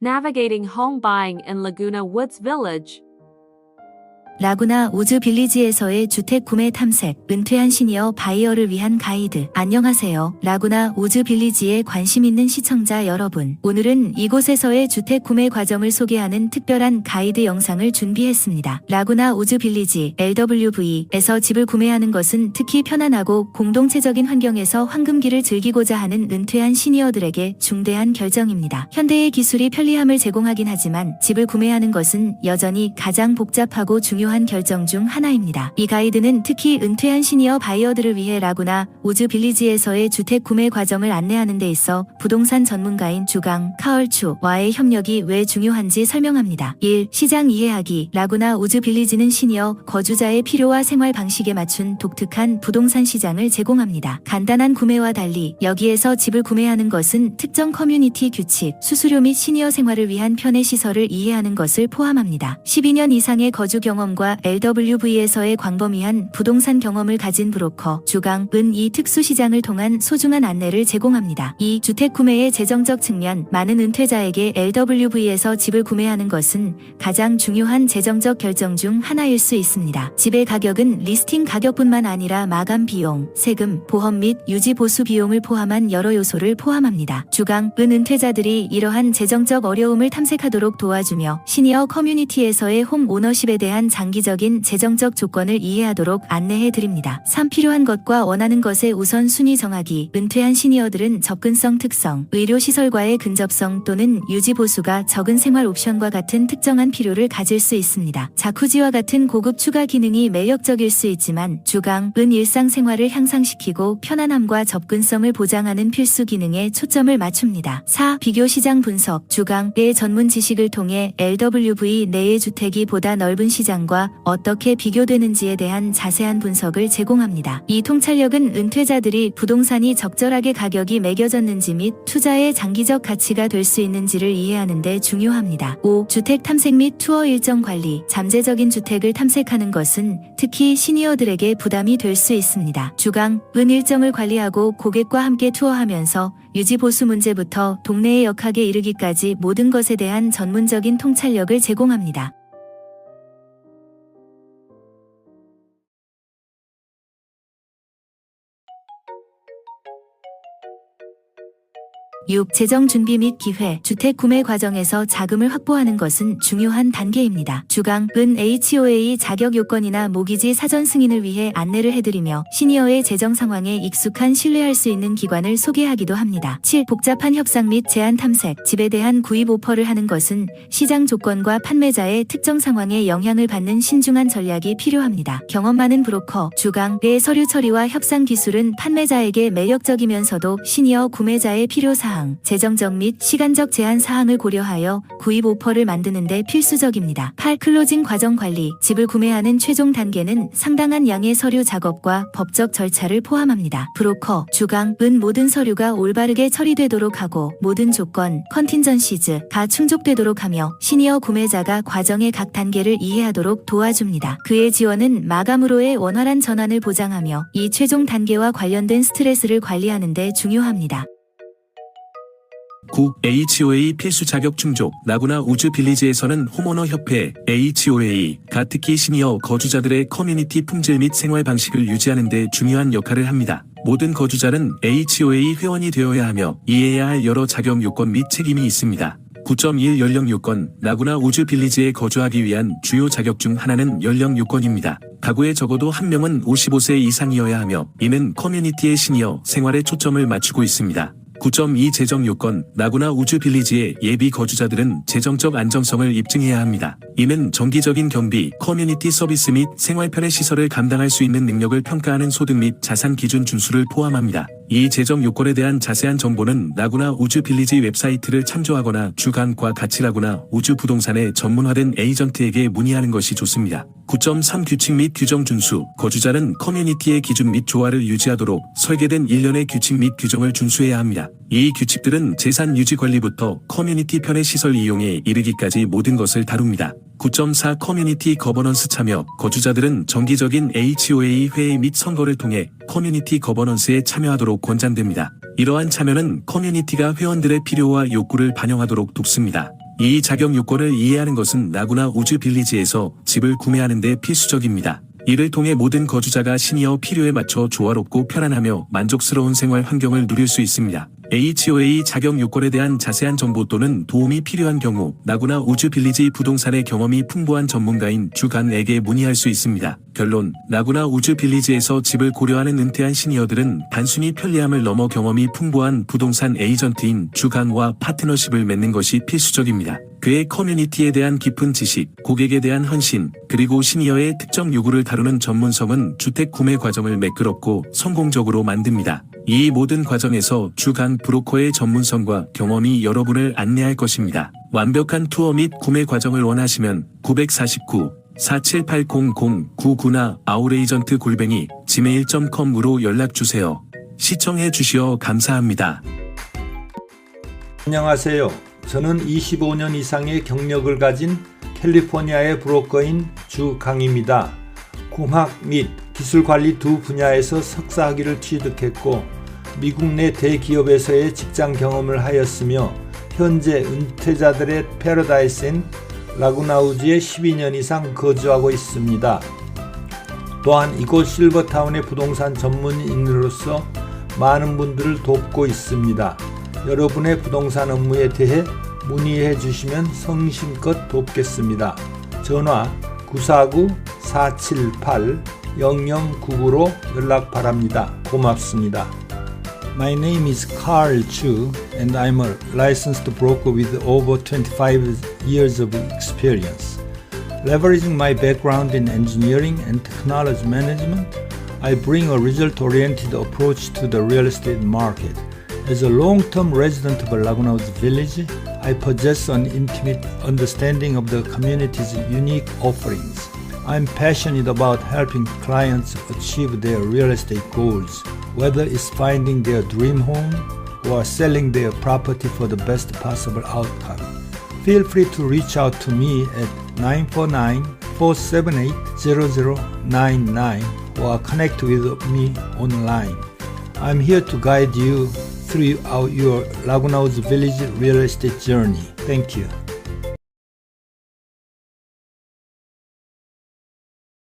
Navigating home buying in Laguna Woods Village. 라구나 우즈 빌리지에서의 주택 구매 탐색, 은퇴한 시니어 바이어를 위한 가이드. 안녕하세요. 라구나 우즈 빌리지에 관심 있는 시청자 여러분. 오늘은 이곳에서의 주택 구매 과정을 소개하는 특별한 가이드 영상을 준비했습니다. 라구나 우즈 빌리지, LWV에서 집을 구매하는 것은 특히 편안하고 공동체적인 환경에서 황금기를 즐기고자 하는 은퇴한 시니어들에게 중대한 결정입니다. 현대의 기술이 편리함을 제공하긴 하지만 집을 구매하는 것은 여전히 가장 복잡하고 중요한 결정 중 하나입니다. 이 가이드는 특히 은퇴한 시니어 바이어들을 위해 라구나 우즈 빌리지에서의 주택 구매 과정을 안내하는 데 있어 부동산 전문가인 주강 카얼추와의 협력이 왜 중요한지 설명합니다. 1. 시장 이해하기 라구나 우즈 빌리지는 시니어 거주자의 필요와 생활 방식에 맞춘 독특한 부동산 시장을 제공합니다. 간단한 구매와 달리 여기에서 집을 구매하는 것은 특정 커뮤니티 규칙, 수수료 및 시니어 생활을 위한 편의 시설을 이해하는 것을 포함합니다. 12년 이상의 거주 경험과 LWV에서의 광범위한 부동산 경험을 가진 브로커 주강은 이 특수 시장을 통한 소중한 안내를 제공합니다. 이 주택 구매의 재정적 측면 많은 은퇴자에게 LWV에서 집을 구매하는 것은 가장 중요한 재정적 결정 중 하나일 수 있습니다. 집의 가격은 리스팅 가격뿐만 아니라 마감 비용, 세금, 보험 및 유지 보수 비용을 포함한 여러 요소를 포함합니다. 주강은 은퇴자들이 이러한 재정적 어려움을 탐색하도록 도와주며 시니어 커뮤니티에서의 홈 오너십에 대한 장 기적인 재정적 조건을 이해하도록 안내해 드립니다. 3. 필요한 것과 원하는 것의 우선 순위 정하기. 은퇴한 시니어들은 접근성 특성, 의료 시설과의 근접성 또는 유지 보수가 적은 생활 옵션과 같은 특정한 필요를 가질 수 있습니다. 자쿠지와 같은 고급 추가 기능이 매력적일 수 있지만 주강은 일상생활을 향상시키고 편안함과 접근성을 보장하는 필수 기능에 초점을 맞춥니다. 4. 비교 시장 분석. 주강의 전문 지식을 통해 LWV 내의 주택이 보다 넓은 시장 과 어떻게 비교되는지에 대한 자세한 분석을 제공합니다. 이 통찰력은 은퇴자들이 부동산이 적절하게 가격이 매겨졌는지 및 투자의 장기적 가치가 될 수 있는지를 이해하는 데 중요합니다. 5. 주택 탐색 및 투어 일정 관리. 잠재적인 주택을 탐색하는 것은 특히 시니어들에게 부담이 될 수 있습니다. 주강 은 일정을 관리하고 고객과 함께 투어하면서 유지 보수 문제부터 동네의 역학에 이르기까지 모든 것에 대한 전문적인 통찰력을 제공합니다. 6. 재정 준비 및 기회. 주택 구매 과정에서 자금을 확보하는 것은 중요한 단계입니다. 주강은 HOA 자격 요건이나 모기지 사전 승인을 위해 안내를 해드리며 시니어의 재정 상황에 익숙한 신뢰할 수 있는 기관을 소개하기도 합니다. 7. 복잡한 협상 및 제한 탐색. 집에 대한 구입 오퍼를 하는 것은 시장 조건과 판매자의 특정 상황에 영향을 받는 신중한 전략이 필요합니다. 경험 많은 브로커, 주강의 서류 처리와 협상 기술은 판매자에게 매력적이면서도 시니어 구매자의 필요 사항, 재정적 및 시간적 제한 사항을 고려하여 구입 오퍼를 만드는 데 필수적입니다. 8. 클로징 과정 관리. 집을 구매하는 최종 단계는 상당한 양의 서류 작업과 법적 절차를 포함합니다. 브로커, 주강은 모든 서류가 올바르게 처리되도록 하고 모든 조건, 컨틴전시즈 가 충족되도록 하며 시니어 구매자가 과정의 각 단계를 이해하도록 도와줍니다. 그의 지원은 마감으로의 원활한 전환을 보장하며 이 최종 단계와 관련된 스트레스를 관리하는 데 중요합니다. 9. HOA 필수 자격 충족. 라구나 우즈 빌리지에서는 홈오너 협회 HOA가 특히 시니어 거주자들의 커뮤니티 품질 및 생활 방식을 유지하는 데 중요한 역할을 합니다. 모든 거주자는 HOA 회원이 되어야 하며 이해해야 할 여러 자격 요건 및 책임이 있습니다. 9.1 연령 요건, 라구나 우즈 빌리지에 거주하기 위한 주요 자격 중 하나는 연령 요건입니다. 가구에 적어도 한 명은 55세 이상이어야 하며 이는 커뮤니티의 시니어 생활에 초점을 맞추고 있습니다. 9.2 재정 요건, 라구나 우주 빌리지의 예비 거주자들은 재정적 안정성을 입증해야 합니다. 이는 정기적인 경비, 커뮤니티 서비스 및 생활 편의 시설을 감당할 수 있는 능력을 평가하는 소득 및 자산 기준 준수를 포함합니다. 이 재정 요건에 대한 자세한 정보는 라구나 우주 빌리지 웹사이트를 참조하거나 주간과 같이 라구나 우주 부동산의 전문화된 에이전트에게 문의하는 것이 좋습니다. 9.3 규칙 및 규정 준수, 거주자는 커뮤니티의 기준 및 조화를 유지하도록 설계된 일련의 규칙 및 규정을 준수해야 합니다. 이 규칙들은 재산 유지 관리부터 커뮤니티 편의 시설 이용에 이르기까지 모든 것을 다룹니다. 9.4 커뮤니티 거버넌스 참여 거주자들은 정기적인 HOA 회의 및 선거를 통해 커뮤니티 거버넌스에 참여하도록 권장됩니다. 이러한 참여는 커뮤니티가 회원들의 필요와 욕구를 반영하도록 돕습니다. 이 자격 요건을 이해하는 것은 라구나 우즈 빌리지에서 집을 구매하는 데 필수적입니다. 이를 통해 모든 거주자가 시니어 필요에 맞춰 조화롭고 편안하며 만족스러운 생활 환경을 누릴 수 있습니다. HOA 자격 요건에 대한 자세한 정보 또는 도움이 필요한 경우 나구나 우즈 빌리지 부동산의 경험이 풍부한 전문가인 주간에게 문의할 수 있습니다. 결론 나구나 우즈 빌리지에서 집을 고려하는 은퇴한 시니어들은 단순히 편리함을 넘어 경험이 풍부한 부동산 에이전트인 주간과 파트너십을 맺는 것이 필수적입니다. 그의 커뮤니티에 대한 깊은 지식, 고객에 대한 헌신, 그리고 시니어의 특정 요구를 다루는 전문성은 주택 구매 과정을 매끄럽고 성공적으로 만듭니다. 이 모든 과정에서 주간 브로커의 전문성과 경험이 여러분을 안내할 것입니다. 완벽한 투어 및 구매 과정을 원하시면 949 4780099나 아우레이전트 골뱅이 gmail.com으로 연락주세요. 시청해 주시어 감사합니다. 안녕하세요. 저는 25년 이상의 경력을 가진 캘리포니아의 브로커인 주강입니다. 공학 및 기술 관리 두 분야에서 석사학위를 취득했고 미국 내 대기업에서의 직장 경험을 하였으며 현재 은퇴자들의 패러다이스인 라구나우즈에 12년 이상 거주하고 있습니다. 또한 이곳 실버타운의 부동산 전문인으로서 많은 분들을 돕고 있습니다. 여러분의 부동산 업무에 대해 문의해 주시면 성심껏 돕겠습니다. 전화 949-478-0099로 연락 바랍니다. 고맙습니다. My name is Carl Chu and I'm a licensed broker with over 25 years of experience. Leveraging my background in engineering and technology management, I bring a result oriented approach to the real estate market. As a long term resident of Laguna's village, I possess an intimate understanding of the community's unique offerings. I'm passionate about helping clients achieve their real estate goals, whether it's finding their dream home or selling their property for the best possible outcome. Feel free to reach out to me at 949 478 0099 or connect with me online. I'm here to guide you through our, your Laguna's Village real estate journey. Thank you.